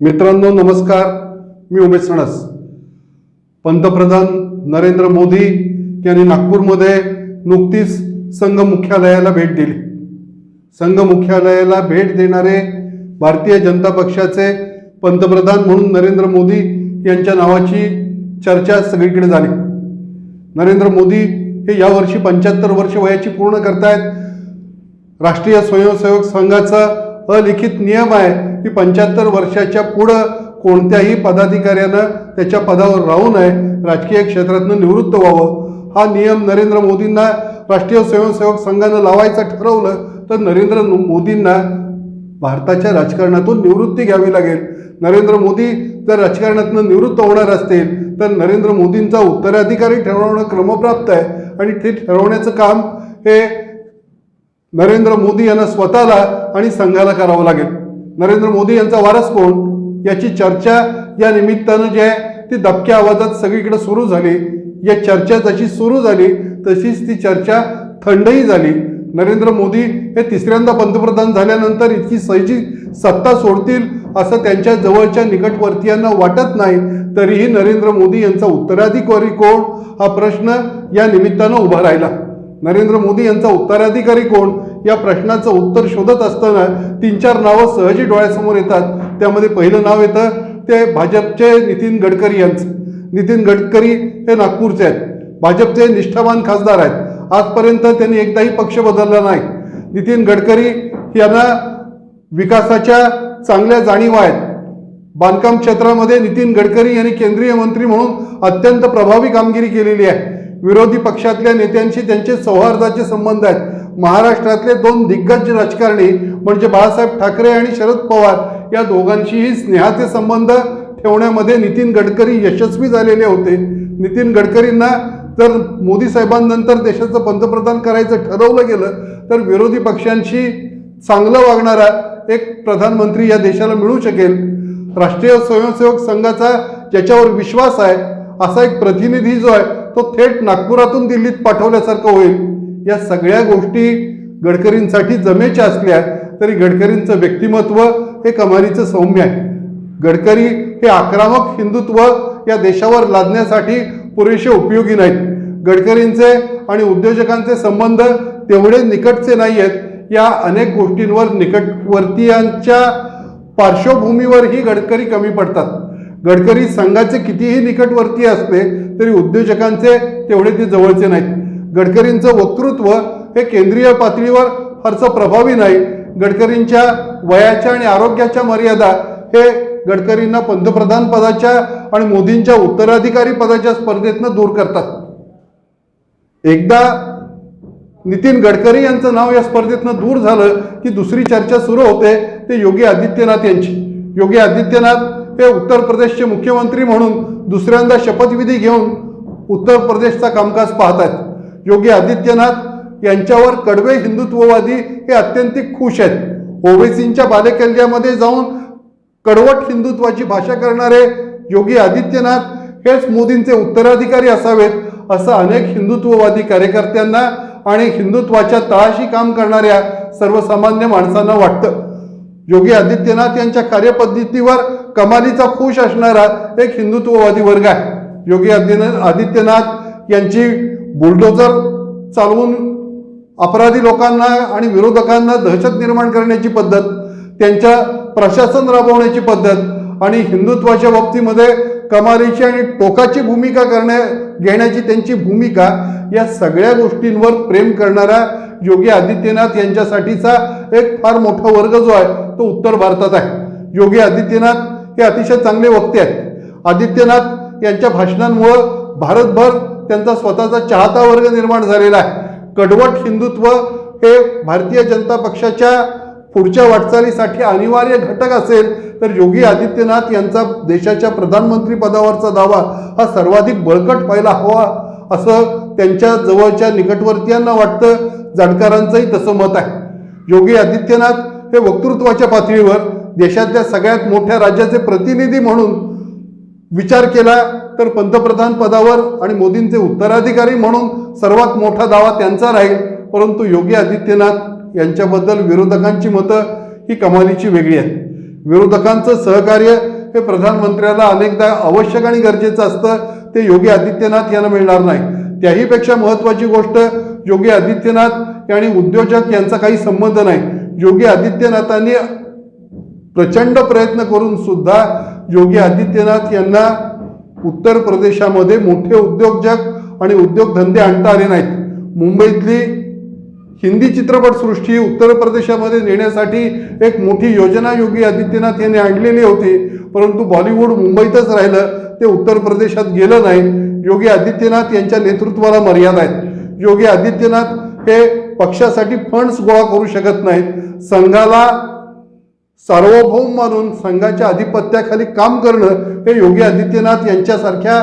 मित्रांनो नमस्कार. मी उमेश सणस. पंतप्रधान नरेंद्र मोदी यांनी नागपूरमध्ये नुकतीच संघ मुख्यालयाला भेट दिली. संघ मुख्यालयाला भेट देणारे भारतीय जनता पक्षाचे पंतप्रधान म्हणून नरेंद्र मोदी यांच्या नावाची चर्चा सगळीकडे झाली. नरेंद्र मोदी हे यावर्षी पंच्याहत्तर वर्ष वयाची पूर्ण करतायत. राष्ट्रीय स्वयंसेवक संघाचा अलिखित नियम आहे की पंच्याहत्तर वर्षाच्या पुढं कोणत्याही पदाधिकाऱ्यानं त्याच्या पदावर राहू नये. राजकीय क्षेत्रातनं निवृत्त व्हावं. हा नियम नरेंद्र मोदींना राष्ट्रीय स्वयंसेवक संघानं लावायचं ठरवलं तर नरेंद्र मोदींना भारताच्या राजकारणातून निवृत्ती घ्यावी लागेल. नरेंद्र मोदी जर राजकारणातून निवृत्त होणार असतील तर नरेंद्र मोदींचा उत्तराधिकारी ठरवणं क्रमप्राप्त आहे. आणि ते ठरवण्याचं काम हे नरेंद्र मोदी यांना स्वतःला आणि संघाला करावं लागेल. नरेंद्र मोदी यांचा वारस कोण? याची चर्चा या निमित्तानं जी आहे ती दबक्या आवाजात सगळीकडे सुरू झाली. या चर्चा जशी सुरू झाली तशीच ती चर्चा थंडही झाली. नरेंद्र मोदी हे तिसऱ्यांदा पंतप्रधान झाल्यानंतर इतकी सहजी सत्ता सोडतील असं त्यांच्या जवळच्या निकटवर्तीयांना वाटत नाही तरीही नरेंद्र मोदी यांचा उत्तराधिकारी कोण? हा प्रश्न या निमित्तानं उभा राहिला. नरेंद्र मोदी यांचा उत्तराधिकारी कोण? या प्रश्नाचं उत्तर शोधत असताना तीन चार नावं सहजी डोळ्यासमोर येतात. त्यामध्ये पहिलं नाव येतं ते भाजपचे नितीन गडकरी यांचं. नितीन गडकरी हे नागपूरचे आहेत. भाजपचे निष्ठावान खासदार आहेत. आजपर्यंत त्यांनी एकदाही पक्ष बदलला नाही. नितीन गडकरी यांना विकासाच्या चांगल्या जाणीवा आहेत. बांधकाम क्षेत्रामध्ये नितीन गडकरी यांनी केंद्रीय मंत्री म्हणून अत्यंत प्रभावी कामगिरी केलेली आहे. विरोधी पक्षातल्या नेत्यांशी त्यांचे सौहार्दाचे संबंध आहेत. महाराष्ट्रातले दोन दिग्गज राजकारणी म्हणजे बाळासाहेब ठाकरे आणि शरद पवार या दोघांशीही स्नेहाचे संबंध ठेवण्यामध्ये नितीन गडकरी यशस्वी झालेले होते. नितीन गडकरींना जर मोदी साहेबांनंतर देशाचं पंतप्रधान करायचं ठरवलं गेलं तर विरोधी पक्षांशी चांगलं वागणारा एक प्रधानमंत्री या देशाला मिळू शकेल. राष्ट्रीय स्वयंसेवक संघाचा ज्याच्यावर विश्वास आहे असा एक प्रतिनिधी जो आहे तो थेट नागपुरातून दिल्लीत पाठवल्यासारखं होईल. या सगळ्या गोष्टी गडकरींसाठी जमेच्या असल्या तरी गडकरींचं व्यक्तिमत्व हे कमालीचं सौम्य आहे. गडकरी हे आक्रमक हिंदुत्व या देशावर लादण्यासाठी पुरेसे उपयोगी नाहीत. गडकरींचे आणि उद्योजकांचे संबंध तेवढे निकटचे नाही आहेत या अनेक गोष्टींवर निकटवर्तीयांच्या पार्श्वभूमीवरही गडकरी कमी पडतात. गडकरी संघाचे कितीही निकटवर्ती असले तरी उद्योजकांचे तेवढे ते जवळचे नाहीत. गडकरींचं वक्तृत्व हे केंद्रीय पातळीवर फारसं प्रभावी नाही. गडकरींच्या वयाच्या आणि आरोग्याच्या मर्यादा हे गडकरींना पंतप्रधान पदाच्या आणि मोदींच्या उत्तराधिकारी पदाच्या स्पर्धेतनं दूर करतात. एकदा नितीन गडकरी यांचं नाव या स्पर्धेतनं दूर झालं की दुसरी चर्चा सुरू होते ते योगी आदित्यनाथ यांची. योगी आदित्यनाथ हे उत्तर प्रदेशचे मुख्यमंत्री म्हणून दुसऱ्यांदा शपथविधी घेऊन उत्तर प्रदेशचा कामकाज पाहत आहेत योगी आदित्यनाथ यांच्यावर कडवे हिंदुत्ववादी हे अत्यंतिक खुश आहेत. ओबीसींच्या बालेकिल्ल्यामध्ये जाऊन कडवट हिंदुत्वाची भाषा करणारे योगी आदित्यनाथ हेच मोदींचे उत्तराधिकारी असावेत असं अनेक हिंदुत्ववादी कार्यकर्त्यांना आणि हिंदुत्वाच्या तळाशी काम करणाऱ्या सर्वसामान्य माणसांना वाटतं. योगी आदित्यनाथ यांच्या कार्यपद्धतीवर कमालीचा खुश असणारा एक हिंदुत्ववादी वर्ग आहे. योगी आदित्य आदित्यनाथ यांची बुलडोजर चालवून अपराधी लोकांना आणि विरोधकांना दहशत निर्माण करण्याची पद्धत त्यांच्या प्रशासन राबवण्याची पद्धत आणि हिंदुत्वाच्या बाबतीमध्ये कमालीची आणि टोकाची भूमिका करण्या घेण्याची त्यांची भूमिका या सगळ्या गोष्टींवर प्रेम करणारा योगी आदित्यनाथ यांच्यासाठीचा एक फार मोठा वर्ग जो आहे तो उत्तर भारतात आहे. योगी आदित्यनाथ हे अतिशय चांगले वक्ते आहेत. आदित्यनाथ यांच्या भाषणांमुळं भारतभर त्यांचा स्वतःचा चाहता वर्ग निर्माण झालेला आहे. कडवट हिंदुत्व हे भारतीय जनता पक्षाच्या पुढच्या वाटचालीसाठी अनिवार्य घटक असेल तर योगी आदित्यनाथ यांचा देशाच्या प्रधानमंत्री पदावरचा दावा हा सर्वाधिक बळकट व्हायला हवा असं त्यांच्या जवळच्या निकटवर्तीयांना वाटतं. जाणकारांचंही तसं मत आहे. योगी आदित्यनाथ ते वक्तृत्वाच्या पातळीवर देशातल्या सगळ्यात मोठ्या राज्याचे प्रतिनिधी म्हणून विचार केला तर पंतप्रधान पदावर आणि मोदींचे उत्तराधिकारी म्हणून सर्वात मोठा दावा त्यांचा राहील. परंतु योगी आदित्यनाथ यांच्याबद्दल विरोधकांची मतं ही कमालीची वेगळी आहेत. विरोधकांचं सहकार्य हे प्रधानमंत्र्याला अनेकदा आवश्यक आणि गरजेचं असतं ते योगी आदित्यनाथ यांना मिळणार नाही. त्याहीपेक्षा महत्त्वाची गोष्ट योगी आदित्यनाथ आणि उद्योजक यांचा काही संबंध नाही. योगी आदित्यनाथांनी प्रचंड प्रयत्न करून सुद्धा योगी आदित्यनाथ यांना उत्तर प्रदेशामध्ये मोठे उद्योजक आणि उद्योगधंदे आणता आले नाहीत. मुंबईतली हिंदी चित्रपटसृष्टी उत्तर प्रदेशामध्ये नेण्यासाठी एक मोठी योजना योगी आदित्यनाथ यांनी आणलेली होती. परंतु बॉलिवूड मुंबईतच राहिलं ते उत्तर प्रदेशात गेलं नाही. योगी आदित्यनाथ यांच्या नेतृत्वाला मर्यादा आहेत. योगी आदित्यनाथ हे पक्षासाठी फंड्स गोळा करू शकत नाहीत. संघाला सार्वभौम मानून संघाच्या अधिपत्याखाली काम करणं हे योगी आदित्यनाथ यांच्यासारख्या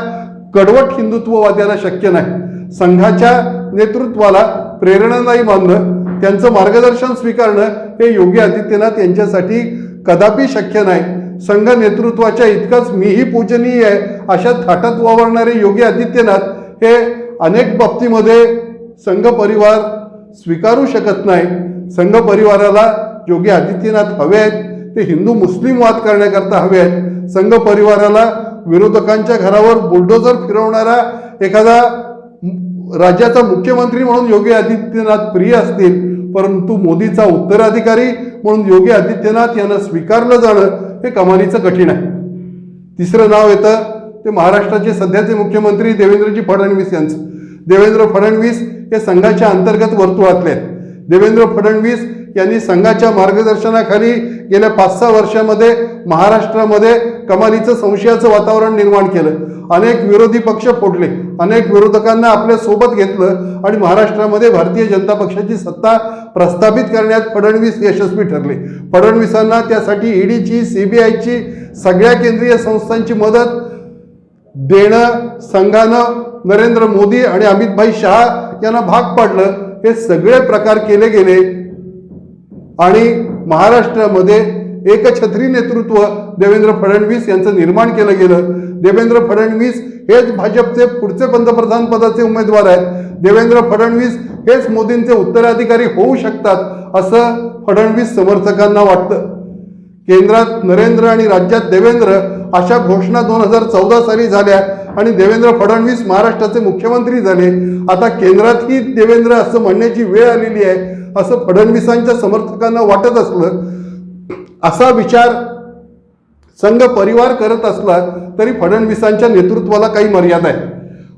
कडवट हिंदुत्ववाद्याला शक्य नाही. संघाच्या नेतृत्वाला प्रेरणादायी मानणं त्यांचं मार्गदर्शन स्वीकारणं हे योगी आदित्यनाथ यांच्यासाठी कदापि शक्य नाही. संघ नेतृत्वाच्या इतकंच मीही पूजनीय आहे अशा थाटात वावरणारे योगी आदित्यनाथ हे अनेक बाबतीमध्ये संघ परिवार स्वीकारू शकत नाही. संघ परिवाराला योगी आदित्यनाथ हवे आहेत. ते हिंदू मुस्लिम वाद करण्याकरता हवे आहेत. संघ परिवाराला विरोधकांच्या घरावर बुलडोजर फिरवणारा एखादा राज्याचा मुख्यमंत्री म्हणून योगी आदित्यनाथ प्रिय असतील. परंतु मोदीचा उत्तराधिकारी म्हणून योगी आदित्यनाथ यांना स्वीकारलं जाणं हे कमालीचं कठीण आहे. तिसरं नाव येतं. ते महाराष्ट्राचे सध्याचे मुख्यमंत्री देवेंद्रजी फडणवीस यांचं. देवेंद्र फडणवीस हे संघाच्या अंतर्गत वर्तुळातले आहेत. देवेंद्र फडणवीस यांनी संघाच्या मार्गदर्शनाखाली गेल्या पाच सहा वर्षामध्ये महाराष्ट्रामध्ये कमालीचं संशयाचं वातावरण निर्माण केलं. अनेक विरोधी पक्ष फोडले. अनेक विरोधकांना आपल्यासोबत घेतलं आणि महाराष्ट्रामध्ये भारतीय जनता पक्षाची सत्ता प्रस्थापित करण्यात फडणवीस यशस्वी ठरले. फडणवीसांना त्यासाठी ईडीची सीबीआयची सगळ्या केंद्रीय संस्थांची मदत देणं संघानं नरेंद्र मोदी आणि अमितभाई शहा यांना भाग पाडलं. हे सगळे प्रकार केले गेले. आणि महाराष्ट्रामध्ये एकछत्री नेतृत्व देवेंद्र फडणवीस यांचं निर्माण केलं गेलं. देवेंद्र फडणवीस हेच भाजपचे पुढचे पंतप्रधान पदाचे उमेदवार आहेत. देवेंद्र फडणवीस हेच मोदींचे उत्तराधिकारी होऊ शकतात असं फडणवीस समर्थकांना वाटतं. केंद्रात नरेंद्र आणि राज्यात देवेंद्र अशा घोषणा दोन हजार चौदा साली झाल्या आणि देवेंद्र फडणवीस महाराष्ट्राचे मुख्यमंत्री झाले. आता केंद्रातही देवेंद्र असं म्हणण्याची वेळ आलेली आहे असं फडणवीसांच्या समर्थकांना वाटत असलं असा विचार संघ परिवार करत असला तरी फडणवीसांच्या नेतृत्वाला काही मर्यादा आहे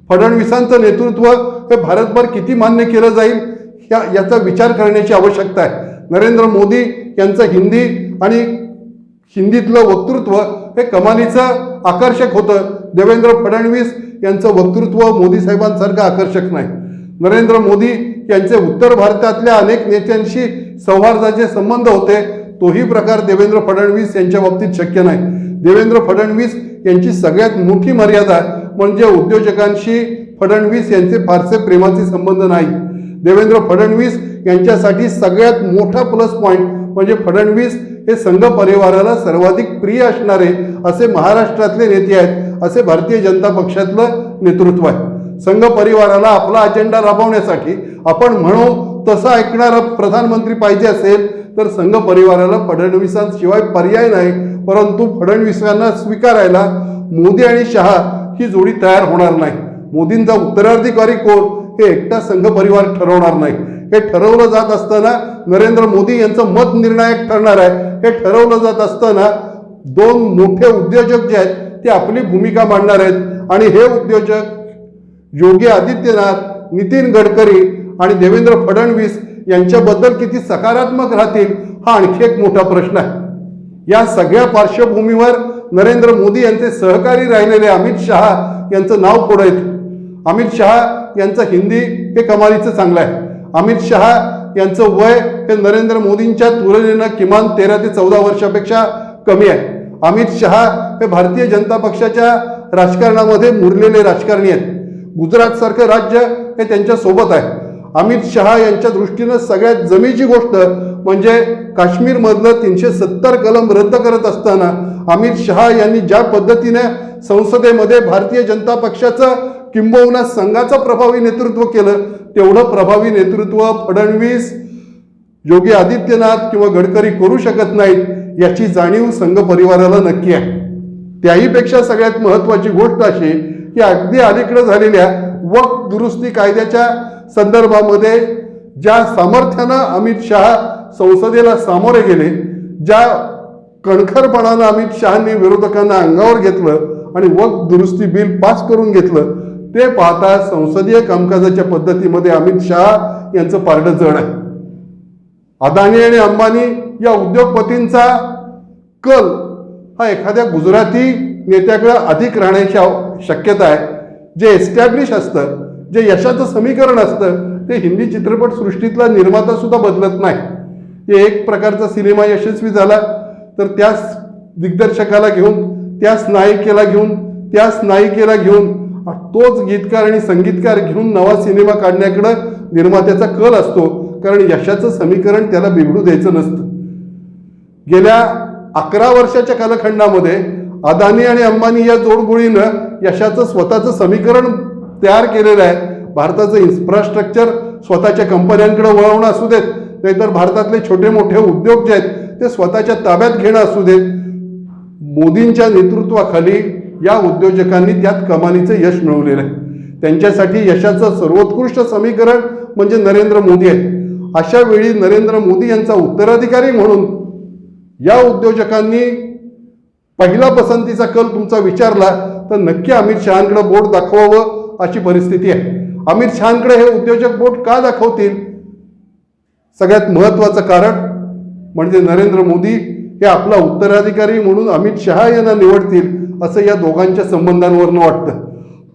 फडणवीसांचं नेतृत्व हे भारतभर किती मान्य केलं जाईल या याचा विचार करण्याची आवश्यकता आहे. नरेंद्र मोदी यांचं हिंदी आणि हिंदीतलं वक्तृत्व हे कमालीचं आकर्षक होतं. देवेंद्र फडणवीस यांचं वक्तृत्व मोदी साहेबांसारखं आकर्षक नाही. नरेंद्र मोदी यांचे उत्तर भारतातल्या अनेक नेत्यांशी सौहार्दाचे संबंध होते. तोही प्रकार देवेंद्र फडणवीस यांच्या बाबतीत शक्य नाही. देवेंद्र फडणवीस यांची सगळ्यात मोठी मर्यादा म्हणजे उद्योजकांशी फडणवीस यांचे फारसे प्रेमाचे संबंध नाही. देवेंद्र फडणवीस यांच्यासाठी सगळ्यात मोठा प्लस पॉईंट म्हणजे फडणवीस हे संघ परिवाराला सर्वाधिक प्रिय असणारे असे महाराष्ट्रातले नेते आहेत असे भारतीय जनता पक्षातलं नेतृत्व आहे. संघ परिवाराला आपला अजेंडा राबवण्यासाठी आपण म्हणू तसं ऐकणारा प्रधानमंत्री पाहिजे असेल तर संघ परिवाराला फडणवीसांशिवाय पर्याय नाही. परंतु फडणवीसांना स्वीकारायला मोदी आणि शहा ही जोडी तयार होणार नाही. मोदींचा उत्तराधिकारी कोण हे एकटा संघ परिवार ठरवणार नाही. हे ठरवलं जात असताना नरेंद्र मोदी यांचं मत निर्णायक ठरणार आहे. हे ठरवलं जात असताना दोन मोठे उद्योजक जे आहेत ते आपली भूमिका मांडणार आहेत. आणि हे उद्योजक योगी आदित्यनाथ नितीन गडकरी आणि देवेंद्र फडणवीस यांच्याबद्दल किती सकारात्मक राहतील हा आणखी एक मोठा प्रश्न आहे. या सगळ्या पार्श्वभूमीवर नरेंद्र मोदी यांचे सहकारी राहिलेले अमित शहा यांचं नाव पुढे येतं. अमित शहा यांचं हिंदी हे कमालीचं चांगलं आहे. अमित शहा यांचं वय हे नरेंद्र मोदींच्या तुलनेनं किमान तेरा ते चौदा वर्षापेक्षा कमी आहे. अमित शहा हे भारतीय जनता पक्षाच्या राजकारणामध्ये मुरलेले राजकारणी आहेत. गुजरातसारखं राज्य हे त्यांच्यासोबत आहे. अमित शहा यांच्या दृष्टीनं सगळ्यात जमेची गोष्ट म्हणजे काश्मीरमधलं तीनशे सत्तर कलम रद्द करत असताना अमित शहा यांनी ज्या पद्धतीने संसदेमध्ये भारतीय जनता पक्षाचं किंबहुना संघाचं प्रभावी नेतृत्व केलं तेवढं प्रभावी नेतृत्व फडणवीस योगी आदित्यनाथ किंवा गडकरी करू शकत नाहीत याची जाणीव संघ परिवाराला नक्की आहे. त्याहीपेक्षा सगळ्यात महत्वाची गोष्ट अशी की अगदी अलीकडे झालेल्या वक्त दुरुस्ती कायद्याच्या संदर्भामध्ये ज्या सामर्थ्यानं अमित शहा संसदेला सामोरे गेले ज्या कणखरपणानं अमित शहानी विरोधकांना अंगावर घेतलं आणि वक्त दुरुस्ती बिल पास करून घेतलं ते पाहता संसदीय कामकाजाच्या पद्धतीमध्ये अमित शहा यांचं पारडं जड आहे. अदानी आणि अंबानी या उद्योगपतींचा कल हा एखाद्या गुजराती नेत्याकडे अधिक राहण्याची शक्यता आहे. जे एस्टॅब्लिश असतं जे यशाचं समीकरण असतं ते हिंदी चित्रपटसृष्टीतला निर्माता सुद्धा बदलत नाही. हे एक प्रकारचा सिनेमा यशस्वी झाला तर त्याच दिग्दर्शकाला घेऊन त्याच नायिकेला घेऊन त्याच नायिकेला घेऊन तोच गीतकार आणि संगीतकार घेऊन नवा सिनेमा काढण्याकडं निर्मात्याचा कल असतो. कारण यशाचं समीकरण त्याला बिघडू द्यायचं नसतं. गेल्या अकरा वर्षाच्या कालखंडामध्ये अदानी आणि अंबानी या जोडगोळीनं यशाचं स्वतःचं समीकरण तयार केलेलं आहे. भारताचं इन्फ्रास्ट्रक्चर स्वतःच्या कंपन्यांकडे वळवणं असू देत नाहीतर भारतातले छोटे मोठे उद्योग जे आहेत ते स्वतःच्या ताब्यात घेणं असू देत. मोदींच्या नेतृत्वाखाली या उद्योजकांनी त्यात कमालीचं यश मिळवलेलं आहे. त्यांच्यासाठी यशाचं सर्वोत्कृष्ट समीकरण म्हणजे नरेंद्र मोदी आहे. अशा वेळी नरेंद्र मोदी यांचा उत्तराधिकारी म्हणून या उद्योजकांनी पहिला पसंतीचा कल तुमचा विचारला तर नक्की अमित शहांकडे बोट दाखवावं अशी परिस्थिती आहे. अमित शहांकडे हे उद्योजक बोट का दाखवतील? सगळ्यात महत्वाचं कारण म्हणजे नरेंद्र मोदी हे आपला उत्तराधिकारी म्हणून अमित शहा यांना निवडतील. असं या दोघांच्या संबंधांवरनं वाटतं.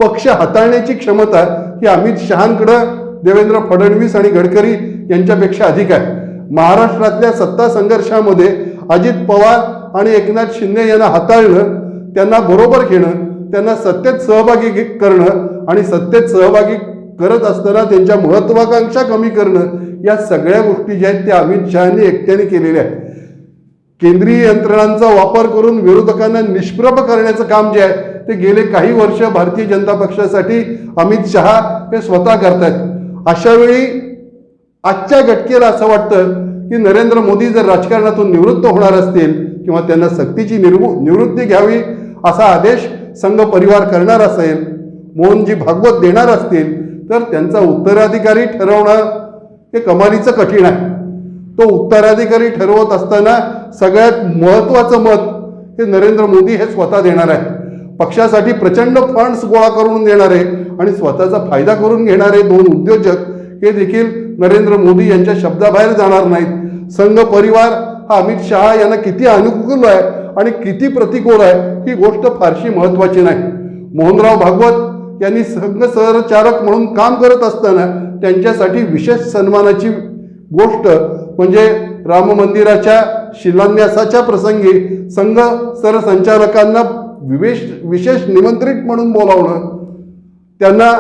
पक्ष हाताळण्याची क्षमता ही अमित शहांकडं देवेंद्र फडणवीस आणि गडकरी यांच्यापेक्षा अधिक आहे. महाराष्ट्रातल्या सत्ता संघर्षामध्ये अजित पवार आणि एकनाथ शिंदे यांना हाताळणं त्यांना बरोबर घेणं त्यांना सत्तेत सहभागी करणं आणि सत्तेत सहभागी करत असताना त्यांच्या महत्वाकांक्षा कमी करणं या सगळ्या गोष्टी ज्या आहेत त्या अमित शहानी एकट्याने केलेल्या आहेत. केंद्रीय यंत्रणांचा वापर करून विरोधकांना निष्प्रभ करण्याचं काम जे आहे ते गेले काही वर्ष भारतीय जनता पक्षासाठी अमित शहा हे स्वतः करतायत. अशा वेळी आजच्या घटकेला असं वाटतं की नरेंद्र मोदी जर राजकारणातून निवृत्त होणार असतील किंवा त्यांना सक्तीची निर्मु निवृत्ती घ्यावी असा आदेश संघ परिवार करणार असेल मोहनजी भागवत देणार असतील तर त्यांचा उत्तराधिकारी ठरवणं हे कमालीचं कठीण आहे. तो उत्तराधिकारी ठरवत असताना सगळ्यात महत्त्वाचं मत हे नरेंद्र मोदी हे स्वतः देणार आहे पक्षासाठी प्रचंड फंड्स गोळा करून देणारे आणि स्वतःचा फायदा करून घेणारे दोन उद्योजक हे देखील नरेंद्र मोदी यांच्या शब्दाबाहेर जाणार नाहीत. संघ परिवार हा अमित शहा यांना किती अनुकूल आहे आणि किती प्रतिकूल आहे ही गोष्ट फारशी महत्त्वाची नाही. मोहनराव भागवत यांनी संघ सहचारक म्हणून काम करत असताना त्यांच्यासाठी विशेष सन्मानाची गोष्ट म्हणजे राम मंदिराच्या शिलान्यासाच्या प्रसंगी संघ सरसंचालकांना विवेश विशेष निमंत्रित म्हणून बोलावणं त्यांना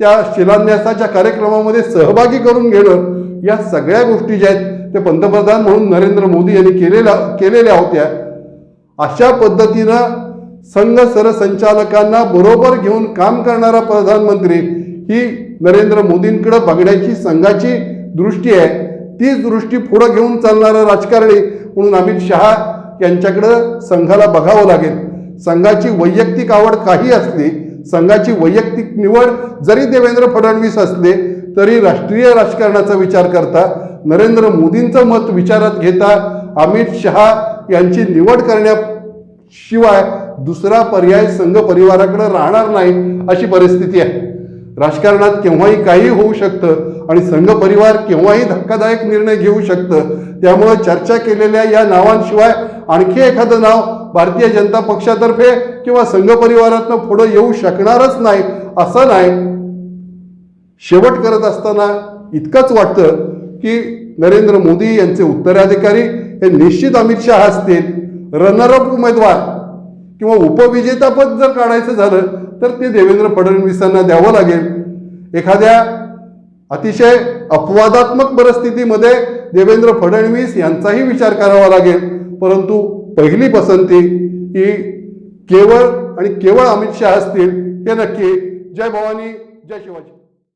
त्या शिलान्यासाच्या कार्यक्रमामध्ये सहभागी करून घेणं या सगळ्या गोष्टी ज्या आहेत ते पंतप्रधान म्हणून नरेंद्र मोदी यांनी केलेल्या केलेल्या होत्या. अशा पद्धतीनं संघ सरसंचालकांना बरोबर घेऊन काम करणारा प्रधानमंत्री ही नरेंद्र मोदींकडे बघण्याची संघाची दृष्टी आहे. तीच दृष्टी पुढं घेऊन चालणारं राजकारणी म्हणून अमित शहा यांच्याकडं संघाला बघावं लागेल. संघाची वैयक्तिक आवड काही असली संघाची वैयक्तिक निवड जरी देवेंद्र फडणवीस असले तरी राष्ट्रीय राजकारणाचा विचार करता नरेंद्र मोदींचं मत विचारात घेता अमित शहा यांची निवड करण्याशिवाय दुसरा पर्याय संघ परिवाराकडे राहणार नाही अशी परिस्थिती आहे. राजकारणात केव्हाही काही होऊ शकतं आणि संघ परिवार केव्हाही धक्कादायक निर्णय घेऊ शकतं. त्यामुळं चर्चा केलेल्या या नावांशिवाय आणखी एखादं नाव भारतीय जनता पक्षातर्फे किंवा संघ परिवारातनं पुढं येऊ शकणारच नाही असं नाही. शेवट करत असताना इतकंच वाटतं की नरेंद्र मोदी यांचे उत्तराधिकारी हे निश्चित अमित शहा असतील. रनरअप उमेदवार किंवा उपविजेतापद जर काढायचं झालं तर ते देवेंद्र फडणवीसांना द्यावं लागेल. एखाद्या अतिशय अपवादात्मक परिस्थितीमध्ये देवेंद्र फडणवीस यांचाही विचार करावा लागेल. परंतु पहिली पसंती ही केवळ आणि केवळ अमित शहा असतील हे नक्की. जय भवानी जय शिवाजी.